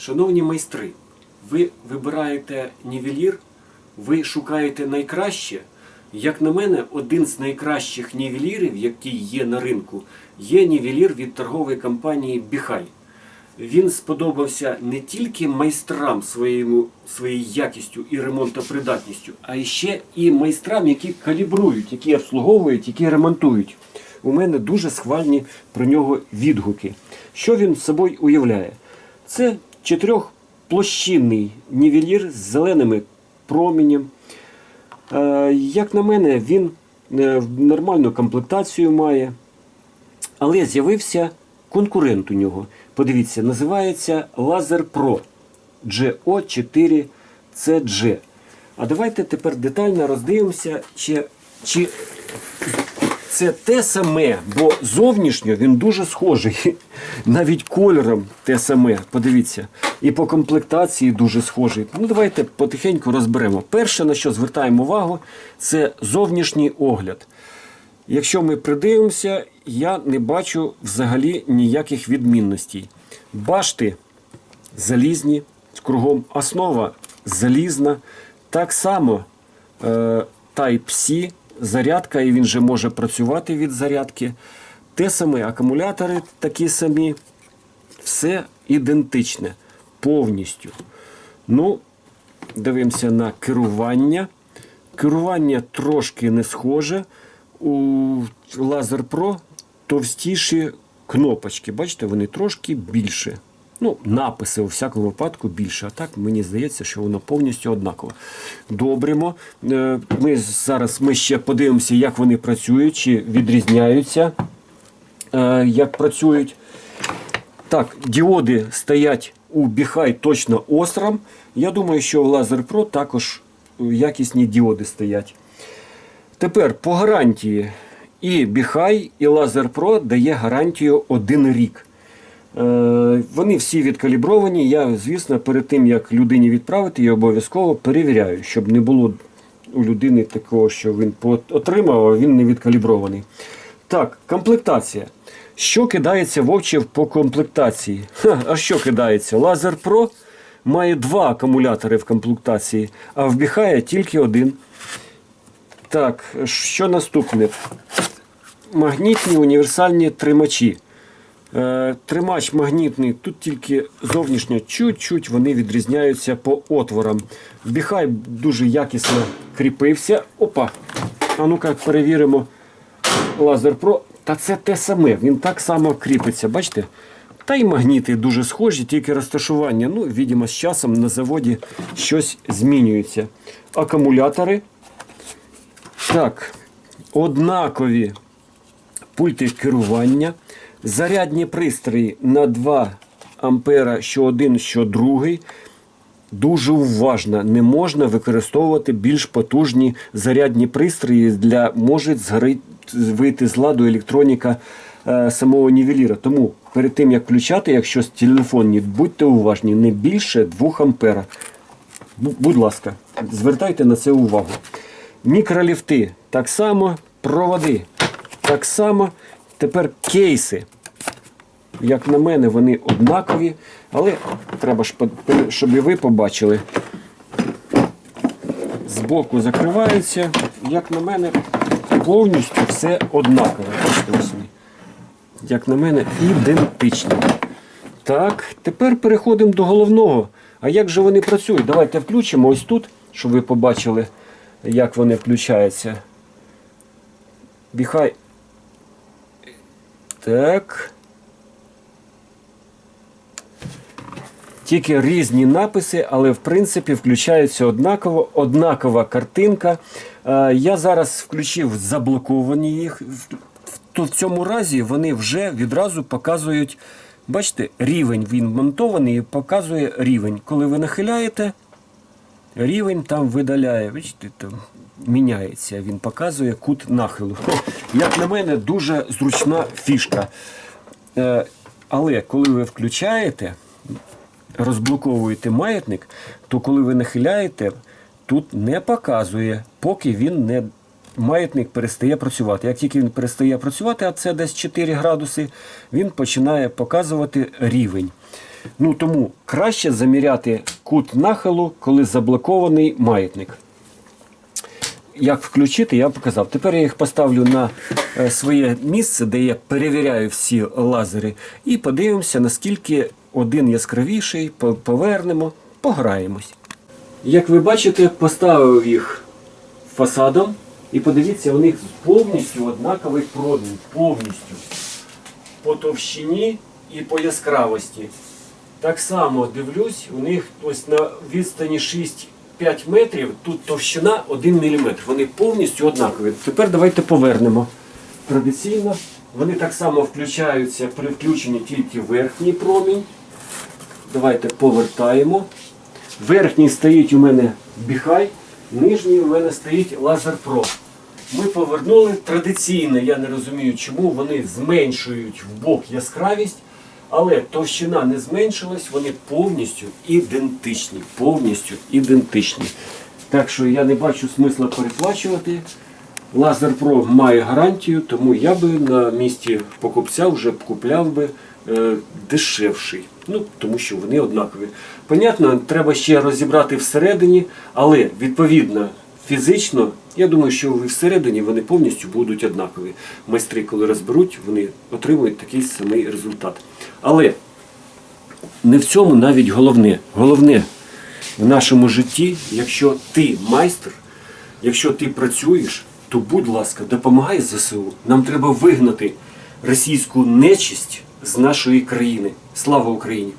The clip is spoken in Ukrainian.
Шановні майстри, ви вибираєте нівелір, ви шукаєте найкраще. Як на мене, один з найкращих нівелірів, який є на ринку, є нівелір від торгової компанії Біхай. Він сподобався не тільки майстрам своєму, своєю якістю і ремонтопридатністю, а ще і майстрам, які калібрують, які обслуговують, які ремонтують. У мене дуже схвальні про нього відгуки. Що він собою уявляє? Це чотирьохплощинний нівелір з зеленими променем. Е, Як на мене, він е, нормальну комплектацію має. Але з'явився конкурент у нього. Подивіться, називається Laser Pro GO4CG. А давайте тепер детально роздивимося, чи, чи це те саме, бо зовнішньо він дуже схожий. Навіть кольором те саме. Подивіться. І по комплектації дуже схожий. Ну, давайте потихеньку розберемо. Перше, на що звертаємо увагу, це зовнішній огляд. Якщо ми придивимося, я не бачу взагалі ніяких відмінностей. Башти залізні, кругом основа залізна. Так само е, Type-C, зарядка, і він же може працювати від зарядки. Те саме акумулятори такі самі. Все ідентичне повністю. Ну, дивимося на керування. Керування трошки не схоже. У Laser Pro товстіші кнопочки. Бачите, вони трошки більше. Ну, написи у всякому випадку більше. А так мені здається, що воно повністю однаково. Добримо. Е, Ми зараз ми ще подивимося, як вони працюють, чи відрізняються, е, як працюють. Так, діоди стоять у Біхай точно остром. Я думаю, що в Laser Pro також е, якісні діоди стоять. Тепер по гарантії. І Біхай, і Laser Pro дає гарантію один рік. Е, вони всі відкалібровані. Я, звісно, перед тим, як людині відправити, я обов'язково перевіряю, щоб не було у людини такого, що він отримав, а він не відкалібрований. Так, комплектація. Що кидається вовчев по комплектації? Ха, а що кидається? Laser Pro має два акумулятори в комплектації, а в Біхая тільки один. Так, що наступне? Магнітні універсальні тримачі. Е, тримач магнітний, тут тільки зовнішньо чуть-чуть вони відрізняються по отворам. Біхай дуже якісно кріпився. Опа! А ну-ка перевіримо Laser Pro. Та це те саме, він так само кріпиться, бачите? Та й магніти дуже схожі, тільки розташування. Ну, відомо, з часом на заводі щось змінюється. Акумулятори. Так, однакові пульти керування, зарядні пристрої на 2 ампера, що один, що другий. Дуже уважно, не можна використовувати більш потужні зарядні пристрої для може вийти з ладу електроніка е, самого нівеліра. Тому перед тим як включати, якщо телефонні, будьте уважні, не більше 2 ампера. Будь ласка, звертайте на це увагу. Мікроліфти так само, проводи так само. Тепер кейси. Як на мене, вони однакові, але треба щоб і ви побачили. Збоку закриваються. Як на мене, повністю все однакове. Як на мене, ідентичні. Так, тепер переходимо до головного. А як же вони працюють? Давайте включимо ось тут, щоб ви побачили, як вони включаються. Біхай. Так. Тільки різні написи, але в принципі включаються однаково, однакова картинка. Е, Я зараз включив заблоковані їх. То в цьому разі вони вже відразу показують, бачите, рівень він монтований і показує рівень. Коли ви нахиляєте, рівень там видаляє. Бачите, там міняється. Він показує кут нахилу. Як на мене, дуже зручна фішка. Е, Але коли ви включаєте, розблоковуєте маятник, то коли ви нахиляєте, тут не показує, поки він не. Маятник перестає працювати. Як тільки він перестає працювати, а це десь 4 градуси, він починає показувати рівень. Ну тому краще заміряти кут нахилу, коли заблокований маятник. Як включити, я показав. Тепер я їх поставлю на е, своє місце, де я перевіряю всі лазери, і подивимося, наскільки один яскравіший, повернемо, пограємось. Як ви бачите, поставив їх фасадом, і подивіться, у них повністю однаковий промінь. Повністю. По товщині і по яскравості. Так само дивлюсь, у них ось на відстані 6-5 метрів, тут товщина 1 мм. Вони повністю однакові. Тепер давайте повернемо. Традиційно вони так само включаються при включенні тільки верхній промінь. Давайте повертаємо. Верхній стоїть у мене біхай, нижній у мене стоїть лазер Pro. Ми повернули традиційно, я не розумію, чому вони зменшують в бок яскравість, але товщина не зменшилась, вони повністю ідентичні. Повністю ідентичні. Так що я не бачу смисла переплачувати. Лазер Pro має гарантію, тому я би на місці покупця вже купляв би е, дешевший. Ну, тому що вони однакові. Понятно, треба ще розібрати всередині, але відповідно фізично, я думаю, що всередині вони повністю будуть однакові. Майстри, коли розберуть, вони отримують такий самий результат. Але не в цьому навіть головне. Головне в нашому житті, якщо ти майстер, якщо ти працюєш, то будь ласка, допомагай ЗСУ. Нам треба вигнати російську нечисть з нашої країни. Слава Україні!